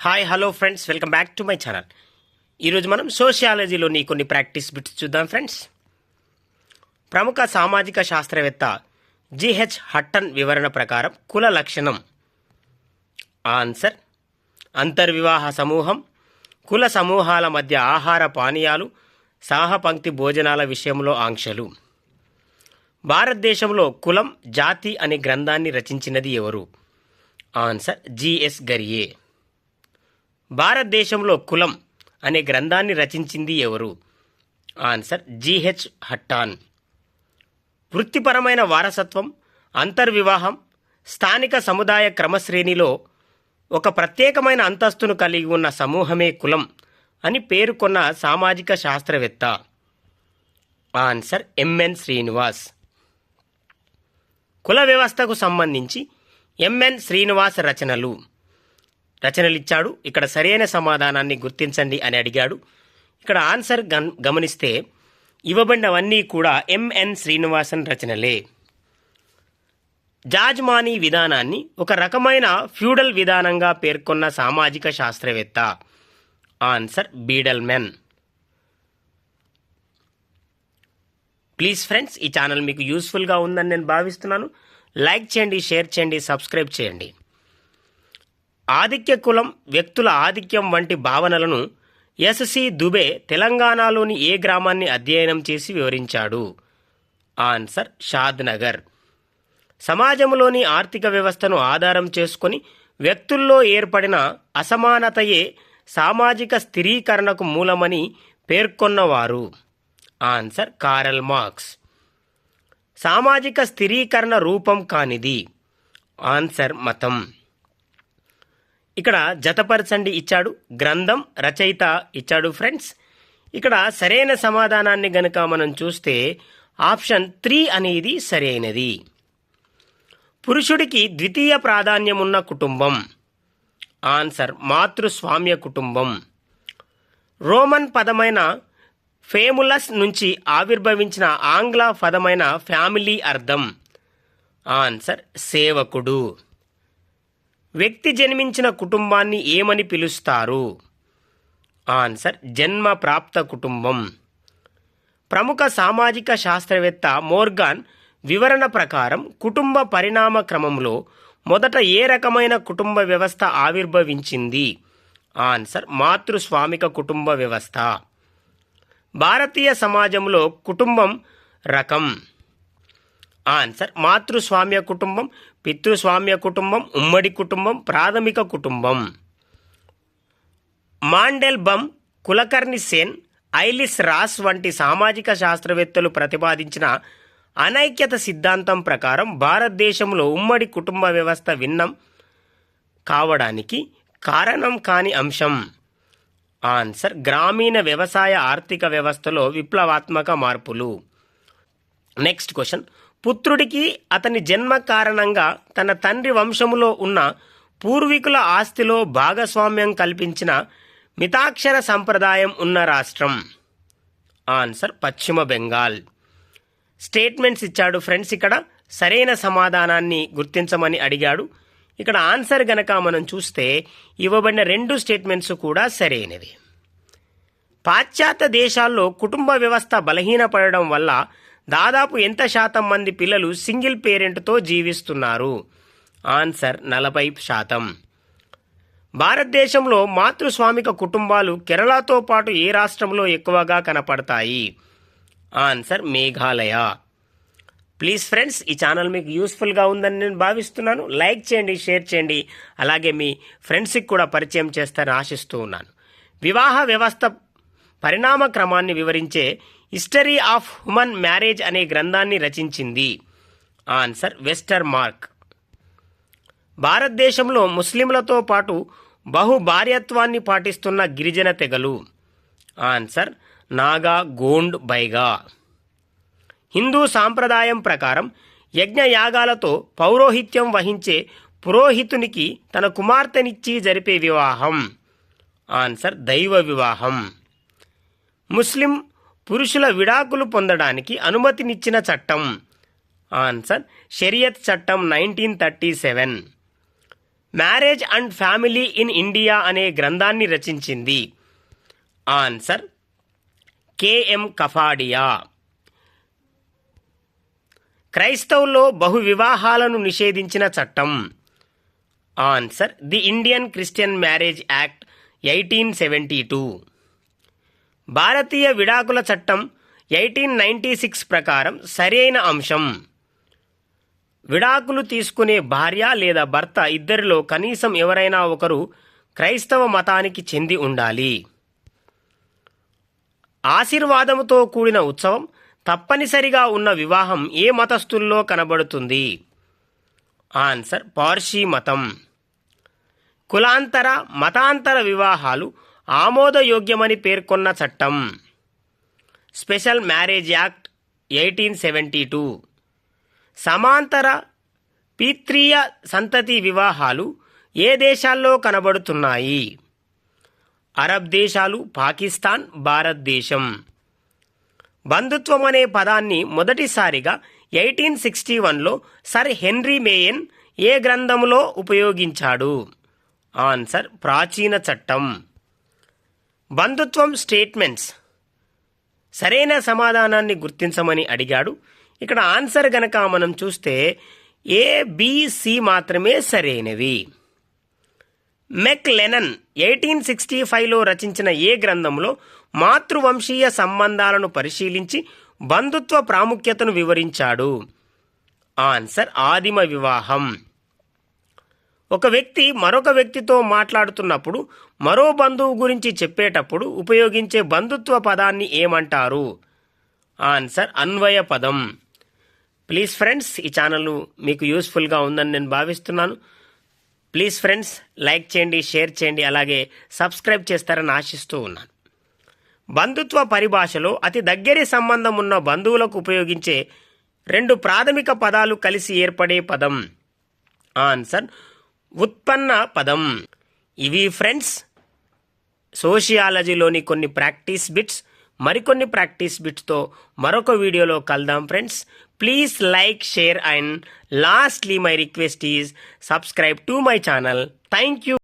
Hi hello friends welcome back to my channel ఈరోజు మనం సోషియాలజీలోని కొన్ని ప్రాక్టీస్ బిట్స్ చూద్దాం ఫ్రెండ్స్ ప్రముఖ సామాజిక శాస్త్రవేత్త జిహెచ్ హట్టన్ వివరణ ప్రకారం కుల లక్షణం. ఆన్సర్ అంతర్వివాహ సమూహం కుల సమూహాల మధ్య ఆహార పానీయాలు సాహపంక్తి భోజనాల విషయంలో ఆంక్షలు. భారతదేశంలో కులం జాతి అనే గ్రంథాన్ని రచించినది ఎవరు? ఆన్సర్ జిఎస్ గరియే భారతదేశంలో కులం అనే గ్రంథాన్ని రచించింది ఎవరు? Answer G H Hutton. వృత్తిపరమైన వారసత్వం అంతర్వివాహం స్థానిక సముదాయ క్రమశ్రేణిలో ఒక ప్రత్యేకమైన అంతస్తును కలిగి ఉన్న సమూహమే కులం అని పేర్కొన్న సామాజిక శాస్త్రవేత్త. Answer M N Srinivas. కుల వ్యవస్థకు సంబంధించి ఎంఎన్ శ్రీనివాస్ రచనలు. రచనలిచ్చాడు. ఇక్కడ సరైన సమాధానాన్ని గుర్తించండి అని అడిగాడు. ఇక్కడ ఆన్సర్ గన్ గమనిస్తే ఇవ్వబడినవన్నీ కూడా ఎంఎన్ శ్రీనివాసన్ రచనలే. జాజ్మానీ విధానాన్ని ఒక రకమైన ఫ్యూడల్ విధానంగా పేర్కొన్న సామాజిక శాస్త్రవేత్త. Answer Beidelman. ప్లీజ్ ఫ్రెండ్స్ ఈ ఛానల్ మీకు యూస్ఫుల్గా ఉందని నేను భావిస్తున్నాను. లైక్ చేయండి షేర్ చేయండి సబ్స్క్రైబ్ చేయండి. ఆధిక్య కులం వ్యక్తుల ఆధిక్యం వంటి భావనలను ఎస్సి దుబే తెలంగాణలోని ఏ గ్రామాన్ని అధ్యయనం చేసి వివరించాడు? ఆన్సర్ షాద్ నగర్ సమాజంలోని ఆర్థిక వ్యవస్థను ఆధారం చేసుకొని వ్యక్తుల్లో ఏర్పడిన అసమానతయే సామాజిక స్థిరీకరణకు మూలమని పేర్కొన్నవారు. Answer Karl Marx. సామాజిక స్థిరీకరణ రూపం కానిది. ఆన్సర్ మతం. ఇక్కడ జతపరచండి ఇచ్చాడు గ్రంథం రచయిత ఇచ్చాడు ఫ్రెండ్స్. ఇక్కడ సరైన సమాధానాన్ని గనుక మనం చూస్తే ఆప్షన్ త్రీ అనేది సరైనది. పురుషుడికి ద్వితీయ ప్రాధాన్యమున్న కుటుంబం. ఆన్సర్ మాతృస్వామ్య కుటుంబం. రోమన్ పదమైన ఫేములస్ నుంచి ఆవిర్భవించిన ఆంగ్ల పదమైన ఫ్యామిలీ అర్థం. ఆన్సర్ సేవకుడు. వ్యక్తి జన్మించిన కుటుంబాన్ని ఏమని పిలుస్తారు? ఆన్సర్ జన్మ ప్రాప్త కుటుంబం. ప్రముఖ సామాజిక శాస్త్రవేత్త మోర్గాన్ వివరణ ప్రకారం కుటుంబ పరిణామ క్రమంలో మొదట ఏ రకమైన కుటుంబ వ్యవస్థ ఆవిర్భవించింది? ఆన్సర్ మాతృస్వామిక కుటుంబ వ్యవస్థ. భారతీయ సమాజంలో కుటుంబం రకం. ఆన్సర్ మాతృస్వామ్య కుటుంబం పితృస్వామ్య కుటుంబం ఉమ్మడి కుటుంబం ప్రాథమిక కుటుంబం. Mandelbaum Kulkarni Sen Aileen Ross వంటి సామాజిక శాస్త్రవేత్తలు ప్రతిపాదించిన అనైక్యత సిద్ధాంతం ప్రకారం భారతదేశంలో ఉమ్మడి కుటుంబ వ్యవస్థ భిన్నం కావడానికి కారణం కాని అంశం. ఆన్సర్ గ్రామీణ వ్యవసాయ ఆర్థిక వ్యవస్థలో విప్లవాత్మక మార్పులు. Next question. పుత్రుడికి అతని జన్మ కారణంగా తన తండ్రి వంశములో ఉన్న పూర్వీకుల ఆస్తిలో భాగస్వామ్యం కల్పించిన మితాక్షర సంప్రదాయం ఉన్న రాష్ట్రం. ఆన్సర్ పశ్చిమ బెంగాల్. స్టేట్మెంట్స్ ఇచ్చాడు ఫ్రెండ్స్ ఇక్కడ. సరైన సమాధానాన్ని గుర్తించమని అడిగాడు. ఇక్కడ ఆన్సర్ గనక మనం చూస్తే ఇవ్వబడిన రెండు స్టేట్మెంట్స్ కూడా సరైనవి. పాశ్చాత్య దేశాల్లో కుటుంబ వ్యవస్థ బలహీనపడడం వల్ల దాదాపు ఎంత శాతం మంది పిల్లలు సింగిల్ పేరెంట్తో జీవిస్తున్నారు? ఆన్సర్ నలభై శాతం. భారతదేశంలో మాతృస్వామిక కుటుంబాలు కేరళతో పాటు ఏ రాష్ట్రంలో ఎక్కువగా కనపడతాయి? ఆన్సర్ మేఘాలయ. ప్లీజ్ ఫ్రెండ్స్ ఈ ఛానల్ మీకు యూస్ఫుల్గా ఉందని నేను భావిస్తున్నాను. లైక్ చేయండి షేర్ చేయండి. అలాగే మీ ఫ్రెండ్స్కి కూడా పరిచయం చేస్తారని ఆశిస్తూ ఉన్నాను. వివాహ వ్యవస్థ పరిణామ క్రమాన్ని వివరించే హిస్టరీ ఆఫ్ హుమన్ మ్యారేజ్ అనే గ్రంథాన్ని రచించింది. Answer Westermarck. భారతదేశంలో ముస్లింలతో పాటు బహు భార్యత్వాన్ని పాటిస్తున్న గిరిజన తెగలు. ఆన్సర్ నాగా గోండ్ బైగా. హిందూ సాంప్రదాయం ప్రకారం యజ్ఞయాగాలతో పౌరోహిత్యం వహించే పురోహితునికి తన కుమార్తెనిచ్చి జరిపే వివాహం. ఆన్సర్ దైవ వివాహం. ముస్లిం పురుషుల విడాకులు పొందడానికి అనుమతినిచ్చిన చట్టం. ఆన్సర్ షరియత్ చట్టం nineteen thirty seven. Marriage and family in India అనే గ్రంథాన్ని రచించింది. Answer K M Kapadia. క్రైస్తవుల్లో బహు వివాహాలను నిషేధించిన చట్టం. Answer the Indian Christian marriage act eighteen seventy two. భారతీయ విడాకుల చట్టం ఎయిటీన్ నైంటీ సిక్స్ ప్రకారం సరైన అంశం. విడాకులు తీసుకునే భార్య లేదా భర్త ఇద్దరిలో కనీసం ఎవరైనా ఒకరు క్రైస్తవ మతానికి చెంది ఉండాలి. ఆశీర్వాదముతో కూడిన ఉత్సవం తప్పనిసరిగా ఉన్న వివాహం ఏ మతస్థుల్లో కనబడుతుంది? ఆన్సర్ పార్షీ మతం. కులాంతర మతాంతర వివాహాలు ఆమోదయోగ్యమని పేర్కొన్న చట్టం. Special marriage act eighteen seventy two. సమాంతర పిత్రీయ సంతతి వివాహాలు ఏ దేశాల్లో కనబడుతున్నాయి? అరబ్ దేశాలు పాకిస్తాన్ భారతదేశం. బంధుత్వం అనే పదాన్ని మొదటిసారిగా ఎయిటీన్ సిక్స్టీ వన్లో సర్ హెన్రీ మేయన్ ఏ గ్రంథంలో ఉపయోగించాడు? ఆన్సర్ ప్రాచీన చట్టం. బంధుత్వం స్టేట్మెంట్స్. సరైన సమాధానాన్ని గుర్తించమని అడిగాడు. ఇక్కడ ఆన్సర్ గనక మనం చూస్తే ఏ బిసి మాత్రమే సరైనవి. మెక్ లెనన్ ఎయిటీన్ సిక్స్టీ ఫైవ్లో రచించిన ఏ గ్రంథంలో మాతృవంశీయ సంబంధాలను పరిశీలించి బంధుత్వ ప్రాముఖ్యతను వివరించాడు? ఆన్సర్ ఆదిమ వివాహం. ఒక వ్యక్తి మరొక వ్యక్తితో మాట్లాడుతున్నప్పుడు మరో బంధువు గురించి చెప్పేటప్పుడు ఉపయోగించే బంధుత్వ పదాన్ని ఏమంటారు? ఆన్సర్ అన్వయ పదం. ప్లీజ్ ఫ్రెండ్స్ ఈ ఛానల్ మీకు యూస్ఫుల్గా ఉందని నేను భావిస్తున్నాను. ప్లీజ్ ఫ్రెండ్స్ లైక్ చేయండి షేర్ చేయండి అలాగే సబ్స్క్రైబ్ చేస్తారని ఆశిస్తూ ఉన్నాను. బంధుత్వ పరిభాషలో అతి దగ్గరి సంబంధం ఉన్న బంధువులకు ఉపయోగించే రెండు ప్రాథమిక పదాలు కలిసి ఏర్పడే పదం. ఆన్సర్ ఉత్పన్న పదం. ఇవి ఫ్రెండ్స్ సోషియాలజీలోని కొన్ని ప్రాక్టీస్ బిట్స్. మరికొన్ని ప్రాక్టీస్ బిట్స్తో మరొక వీడియోలో కలుద్దాం friends. Please like share and lastly my request is subscribe to my channel. Thank you.